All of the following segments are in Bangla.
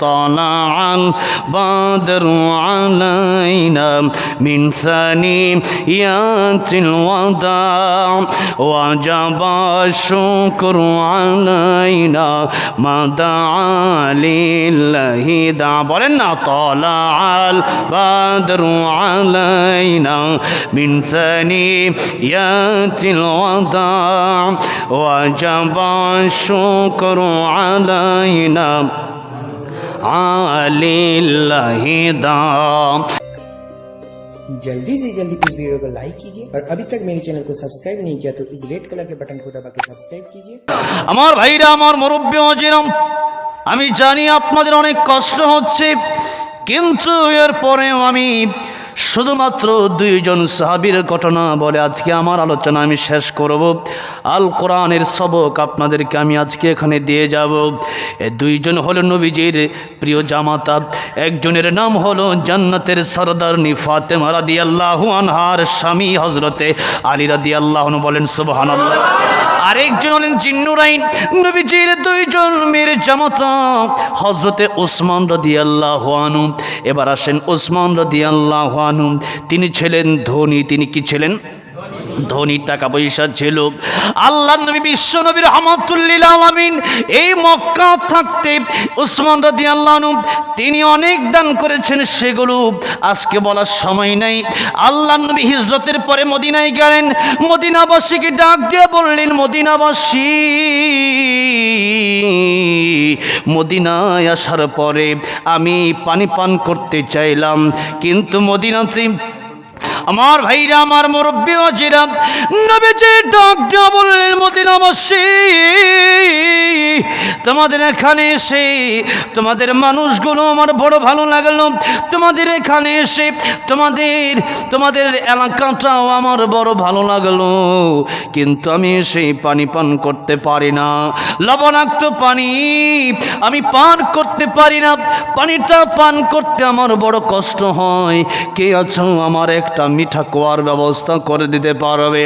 طلع البدر علينا من ثنيات الوداع. وجب الشكر علينا ما دعا لله دعا بولنا طلع البدر علينا من ثنيات الوداع. وجب الشكر علينا जल्दी से जल्दी इस वीडियो को लाइक कीजिए और अभी तक मेरे चैनल को सब्सक्राइब नहीं किया तो इस रेड कलर के बटन को दबा के सब्सक्राइब कीजिए अमर আমার ভাইরা আমার মুরব্বী অজিরাম আমি জানি আপনাদের অনেক কষ্ট হচ্ছে কিন্তু এরপরেও আমি শুধুমাত্র দুইজন সাহাবীর ঘটনা বলে আজকে আমার আলোচনা আমি শেষ করব। আল কোরআনের সবক আপনাদেরকে আমি আজকে এখানে দিয়ে যাব। এ দুইজন হলো নবীজির প্রিয় জামাতা। একজনের নাম হলো জান্নাতের সরদারনি ফাতেমা রাদিয়াল্লাহু আনহার স্বামী হজরতে আলী রাদিয়াল্লাহু বলেন, সুবহানাল্লাহ। আরেকজন হলেন জিন্নুরাইন। নবীজির দুইজন মেয়ের জামাতা। হজরতে ওসমান রদি আল্লাহ এবার আসেন ওসমান রদি আল্লাহ তিনি ছিলেন ধনী, তিনি কি ছিলেন? ধনী টাকা পয়সা ছিল। আল্লাহ নবী বিশ্ব নবীর রহমাতুল্লিল আলামিন এই মক্কা থাকতে উসমান রাদি আল্লাহ তিনি অনেক দান করেছেন সেগুলো আজকে বলার সময় নাই। আল্লাহ নবী হিজরতের পরে মদিনায় গেলেন, মদিনাবাসীকে ডাক দিয়ে বললেন, মদিনাবাসী, মদিনায় আসার পরে আমি পানি পান করতে চাইলাম, কিন্তু মদিনাতে আমার ভাইরা, আমার মুরব্বী অজিরা নবীজি ডাক দিয়া বললেন মদিনাবাসী তোমাদের এখানে এসে, তোমাদের মানুষগুলো আমার বড় ভালো লাগল। তোমাদের এখানে এসে, তোমাদের তোমাদের এলাকাটাও আমার বড় ভালো লাগল। কিন্তু আমি সেই পানি পান করতে পারি না, লবণাক্ত পানি আমি পান করতে পারি না, পানিটা পান করতে আমার বড় কষ্ট হয়। কে আছো? আমার একটা মিঠা কুয়ার ব্যবস্থা করে দিতে পারবে।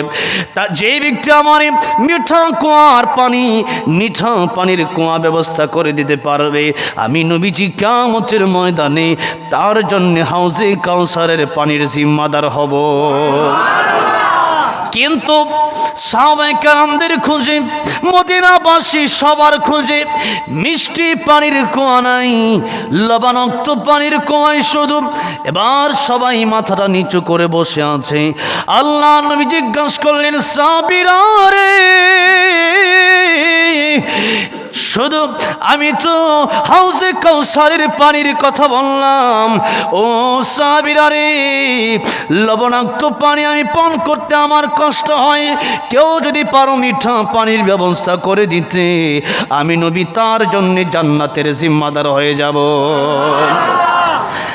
তা যে ব্যক্তি আমার মিঠা কুয়ার পানি, মিঠা পানির কুয়া ব্যবস্থা করে দিতে পারবে, আমি নবীজি কামতের ময়দানে তার জন্য হাউজে কাউসারের পানির জিম্মাদার হব। কিন্তু সাহাবাইকারামদের খুঁজে, মদিনাবাসী সবার খুঁজে মিষ্টি পানির কুয়া নাই, লবণাক্ত পানির কুয়ায় শুধু। এবার সবাই মাথাটা নিচু করে বসে আছে। আল্লাহ নবী জিজ্ঞাসা করলেন সাবিরা রে শুধু আমি তো হাউজে কৌসারের পানির কথা বললাম। ও সাবিরা রে, লবণাক্ত পানি আমি পান করতে আমার কষ্ট হয়। কেউ যদি পারো মিঠা পানির ব্যবস্থা করে দিতে, আমি নবী তার জন্যে জান্নাতের জিম্মাদার হয়ে যাব।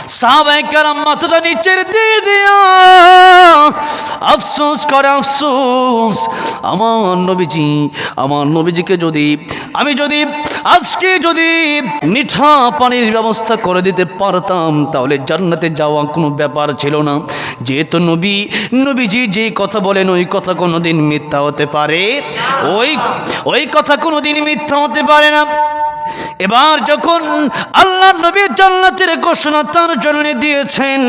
সাহাবাইকারাম মাথাটা নিচের দিয়ে দিয়া, আফসোস করে, আফসোস। আমার নবীজি, আমার নবীজিকে যদি, আমি যদি, আজকে যদি মিঠা পানির ব্যবস্থা করে দিতে পারতাম, তাহলে জান্নাতে যাওয়া কোনো ব্যাপার ছিল না। যেহেতু নবী, নবীজি যে কথা বলেন, ওই কথা কোনো দিন মিথ্যা হতে পারে। ওই ওই কথা কোনো দিন মিথ্যা হতে পারে না। এবার যখন আল্লাহ নবী জান্নাতের ঘোষণা তার জন্য দিয়েছেন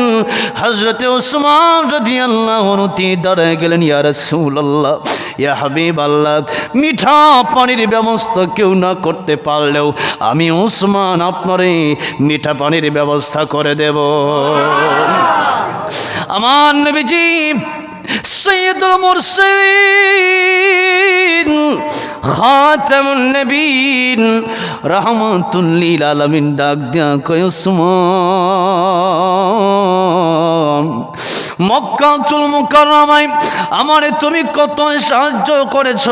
হজরতে ওসমান যদি আল্লাহ অনুতি দাঁড়ায় গেলেন, ইয়া রাসূলুল্লাহ, ইয়া হাবিব আল্লাহ মিঠা পানির ব্যবস্থা কেউ না করতে পারলেও আমি ওসমান আপনারে মিঠা পানির ব্যবস্থা করে দেব। আমার নবীজি সৈয়দুল মুরসালিন, খাতামুন নবীন, রহমাতুল্লিল আলামিন, ডাক দিয়া কয়, উসমান, মক্কাতুল মুকাররমায় আমারে তুমি কত সাহায্য করেছ?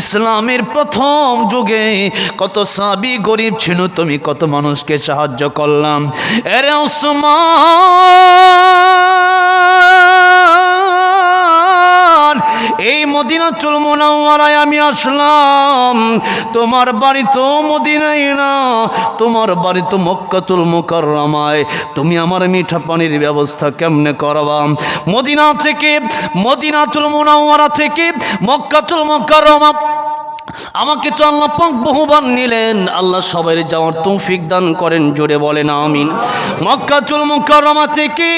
ইসলামের প্রথম যুগে কত সাবি গরিব ছিল, তুমি কত মানুষকে সাহায্য করলাম? এরে উসমান এই মদিনা মদিনাতুল মোনাওয়ারায় আমি আসলাম। তোমার বাড়ি তো মদিনাই না, তোমার বাড়ি তো মক্কাতুল মোকাররামায়। তুমি আমার মিঠা পানির ব্যবস্থা কেমনে করবা? মদিনা থেকে, মদিনাতুল মোনাওয়ারা থেকে মক্কাতুল মুকাররমা আমাকে তো আল্লাহ পাক বহুবার নিলেন। আল্লাহ সবাই যাওয়ার তৌফিক দান করেন, জোরে বলেন, আমিন। মক্কাতুল মুকাররমা থেকে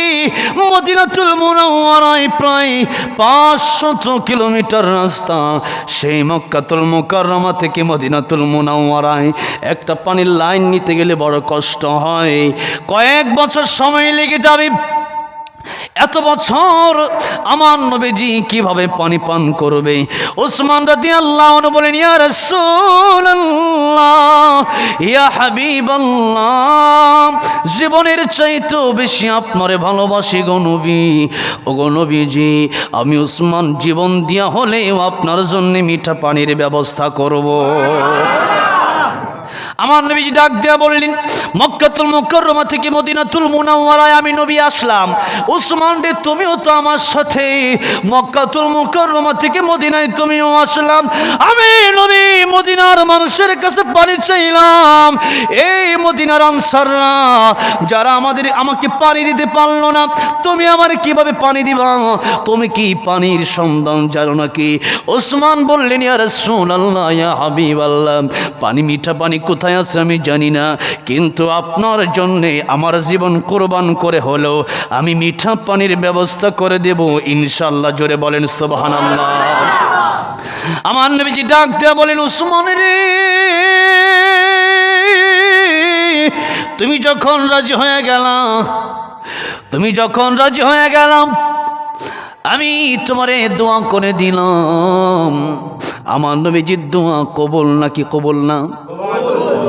মদিনাতুল মুনাওয়ারায় প্রায় পাঁচশত কিলোমিটার রাস্তা। সেই মক্কাতুল মুকাররমা থেকে মদিনাতুল মুনাওয়ারায় একটা পানির লাইন নিতে গেলে বড় কষ্ট হয়। কয়েক বছর সময় লেগে যাবে এত বছর আমার নবীজি কীভাবে পানি পান করবে? ওসমান রাদি আল্লাহ বলেন, ইয়া রাসূলুল্লাহ, ইয়া হাবিবাল্লাহ, জীবনের চাইতেও বেশি আপনারে ভালোবাসি গো ও গো আমি ওসমান জীবন দিয়া হলেও আপনার জন্য মিঠা পানির ব্যবস্থা করব। আমার নবীজি ডাক দেয়া বললেন, মক্কাতুল মুকাররমা থেকে মদিনাতুল মুনাওয়ারায় আমি নবী আসলাম। উসমান রে, তুমিও তো আমার সাথে। মক্কাতুল মুকাররমা থেকে মদিনায় তুমিও আসলাম। আমি নবী মদিনার মানুষের কাছে পানি চাইলাম। এই মদিনার আনসাররা, যারা আমাদের, আমাকে পানি দিতে পারল না, তুমি আমার কীভাবে পানি দিবা? তুমি কি পানির সন্ধান জানো নাকি? ওসমান বললেন, ইয়া রাসূলুল্লাহ, ইয়া হাবিবাল্লাহ, পানি মিঠা পানি কোথায় আছে, আমি জানি না। কিন্তু আপনার জন্যে আমার জীবন কোরবান করে হলো আমি মিঠা পানির ব্যবস্থা করে দেব ইনশাল্লাহ জোরে বলেন, সুবহানাল্লাহ। আমার নবীজি ডাক দেয়া বলেন উসমান রে, তুমি যখন রাজি হয়ে গেলাম তুমি যখন রাজি হয়ে গেলাম আমি তোমারে দোয়া করে দিলাম। আমার নবীজির দোয়া কবল নাকি কবল না?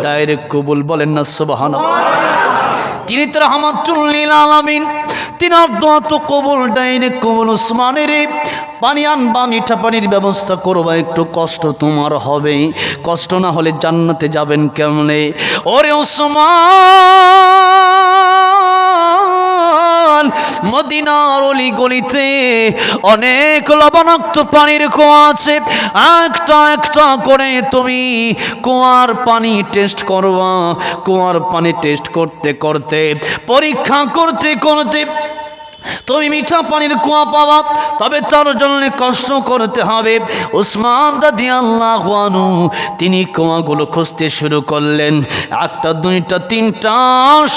ডাইরেক্ট কবুল বলেন না সুবহান তিনি তো রহমাতুল্লিল আলামিন। তিনার দোয়া কবুল, ডাইরেক্ট কবুল উসমানের পানি আনবা মিঠা পানির ব্যবস্থা করবা, একটু কষ্ট তোমার হবে কষ্ট না হলে জান্নাতে যাবেন কেমনে? ওরে ওসমান মদিনার অলি গলিতে অনেক লবণাক্ত পানির কুয়া আছে। একটা একটা করে তুমি কুয়ার পানি টেস্ট করবা। কুয়ার পানি টেস্ট করতে করতে, পরীক্ষা করতে করতে তুমি মিঠা পানির কুয়া পাবা, তবে তার জন্য কষ্ট করতে হবে। উসমান আল্লাহ তিনি কুয়াগুলো খুঁজতে শুরু করলেন। একটা, দুইটা, তিনটা,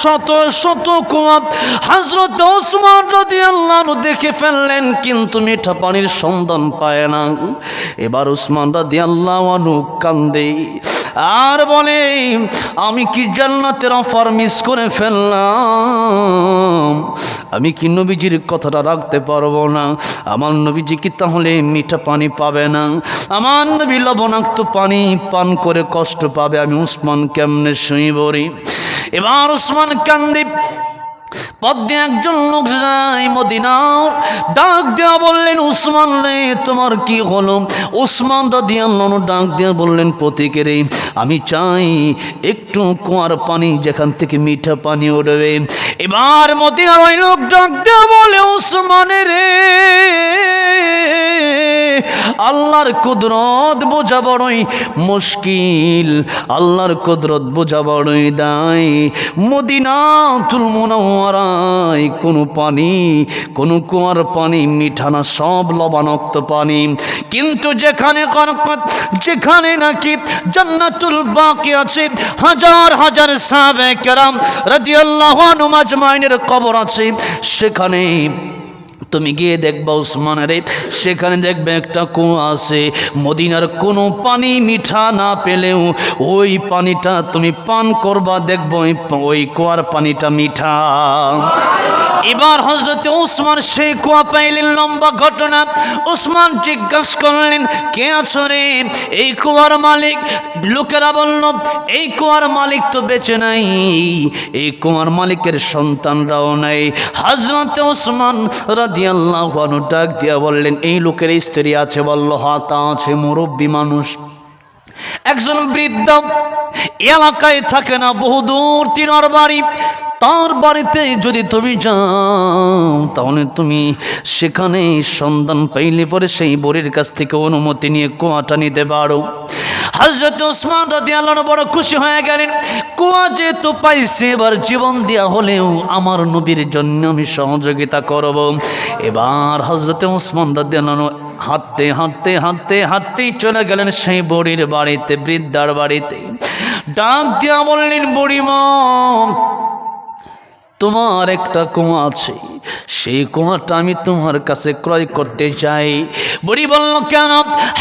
শত শত কুয়া। হজরত উসমান আল্লাহ দেখে ফেললেন, কিন্তু মিঠা পানির সন্ধান পায় না। এবার উসমান আল্লাহ কান্দে। আর বলে, আমি কি জান্নাতের অফার মিস করে ফেললাম? আমি কি নবীজির কথাটা রাখতে পারব না? আমার নবীজি কি তাহলে মিঠা পানি পাবে না? আমার নবী লবণাক্ত পানি পান করে কষ্ট পাবে। আমি উসমান কেমনে শুই বলি এবার উসমান পদ্মে একজন লোক যায় মদিনার, ডাক দেওয়া বললেন, উসমান রে, তোমার কি হলো? উসমান রাদিয়াল্লাহু ডাক দেওয়া বললেন, প্রতীকে রে, আমি চাই একটু কুয়ার পানি, যেখান থেকে মিঠা পানি উঠবে এবার মদিনার ওই লোক ডাক দেওয়া বলে উসমানের রে আল্লাহর কুদরত বোঝা বড়ই মুশকিল, আল্লাহর কুদরত বোঝা বড়ই দায়। মদিনাতুল মুনাওয়ারায় কোনো পানি, কোনো কুয়ার পানি, মিঠা না, সব লবণাক্ত পানি। কিন্তু যেখানে কনকত যেখানে নাকি জান্নাতুল বাকি আছে, হাজার হাজার সাহাবে কেরাম রাদিয়াল্লাহু আনহু মাজমাইনের কবর আছে, সেখানে তুমি গিয়ে দেখবা উসমানের সেখানে দেখবে একটা কুয়া আছে। মদিনার কোনো পানি মিঠা না পেলেও ওই পানিটা তুমি পান করবা, দেখব ওই কুয়ার পানিটা মিঠা। এবার হজরতে উসমান সেই কুয়া পাইলেন, লম্বা ঘটনা। উসমান জিজ্ঞাসা করলেন, কে আছো রে? এই কুয়ার মালিক? লোকেরা বলল, এই কুয়ার মালিক তো বেঁচে নাই, এই কুয়ার মালিকের সন্তানরাও নাই। হজরতে উসমান রাদিয়াল্লাহু ডাক দিয়া বললেন, এই লোকের স্ত্রী আছে বলল হাতা আছে মুরব্বী মানুষ। একজন বৃদ্ধ এলাকায় থাকে না বহুদূর তিনার বাড়ি। তার বাড়িতে যদি তুমি যাও, তাহলে তুমি সেখানে সন্ধান পাইলে পরে সেই বড়ির কাছ থেকে অনুমতি নিয়ে কুয়াটা নিতে পারো হাজরত ওসমান রাদি আল্লাহ বড় খুশি হয়ে গেলেন, কুয়া যেহেতু পাইছে, এবার জীবন দেওয়া হলেও আমার নবীর জন্য আমি সহযোগিতা করব। এবার হজরত ওসমান রাদি আল্লাহ হাঁটতে হাঁটতে হাঁটতে, হাঁটতেই চলে গেলেন সেই বড়ির বাড়িতে, বৃদ্ধার বাড়িতে। ডাক দিয়া বললেন, বুড়িমা তোমার একটা কুয়া আছে। সেই কুয়াটা আমি তোমার কাছে ক্রয় করতে চাই। বুড়ি বলল, কেন?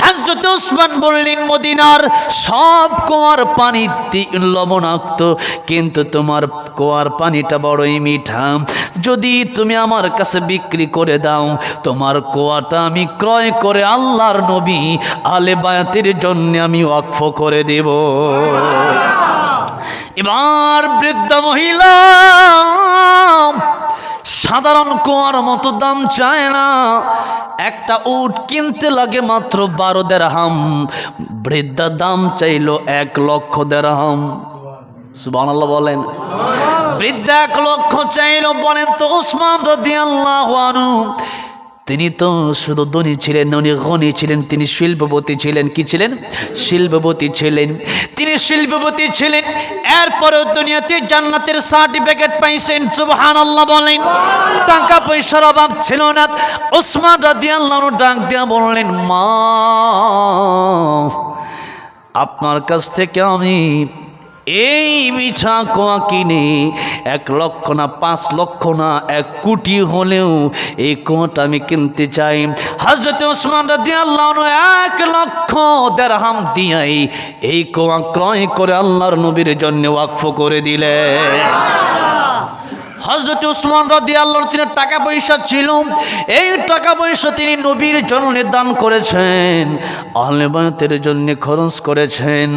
হাজরত ওসমান বললেন, মদিনার সব কুয়ার পানি লবণাক্ত, কিন্তু তোমার কুয়ার পানিটা বড়ই মিঠা। যদি তুমি আমার কাছে বিক্রি করে দাও, তোমার কুয়াটা আমি ক্রয় করে আল্লাহর নবী আলে বায়াতের জন্য আমি ওয়াকফ করে দেব। এবার বৃদ্ধ মহিলা সাধারণ কোয়ার মতো দাম চায় না। একটা উট কিনতে লাগে মাত্র বারো দেড়হাম। বৃদ্ধা দাম চাইলো এক লক্ষ দেড়হাম। সুবান বলেন। বৃদ্ধা এক লক্ষ চাইলো বলেন তো ওসমান রদি আল্লাহ তিনি তো শুধু ধনী ছিলেন, উনি গণী ছিলেন, তিনি শিল্পপতি ছিলেন। কি ছিলেন? শিল্পপতি ছিলেন। তিনি শিল্পপতি ছিলেন। এরপরেও দুনিয়াতে জান্নাতের সার্টিফিকেট পাইছেন সুবহান আল্লাহ বলেন। টাকা পয়সার অভাব ছিল না। ওসমান রাদি আল্লাহ ডাক দিয়া বললেন, মা, আপনার কাছ থেকে আমি এই মিঠা কোয়া কিনে এক লক্ষ না, পাঁচ লক্ষ না, এক কোটি হলেও এই কোয়াটা আমি কিনতে চাই। হাজরত ওসমান রাদি আল্লাহ এক লক্ষ দেড়হাম দিয়াই এই কোয়া ক্রয় করে আল্লাহর নবীর জন্য ওয়াকফ করে দিলে। হজরত উসমান রাদি আল্লাহর তিনি টাকা পয়সা ছিল, এই টাকা পয়সা তিনি নবীর জন্য দান করেছেন, আহলে বায়াতের জন্য খরচ করেছেন।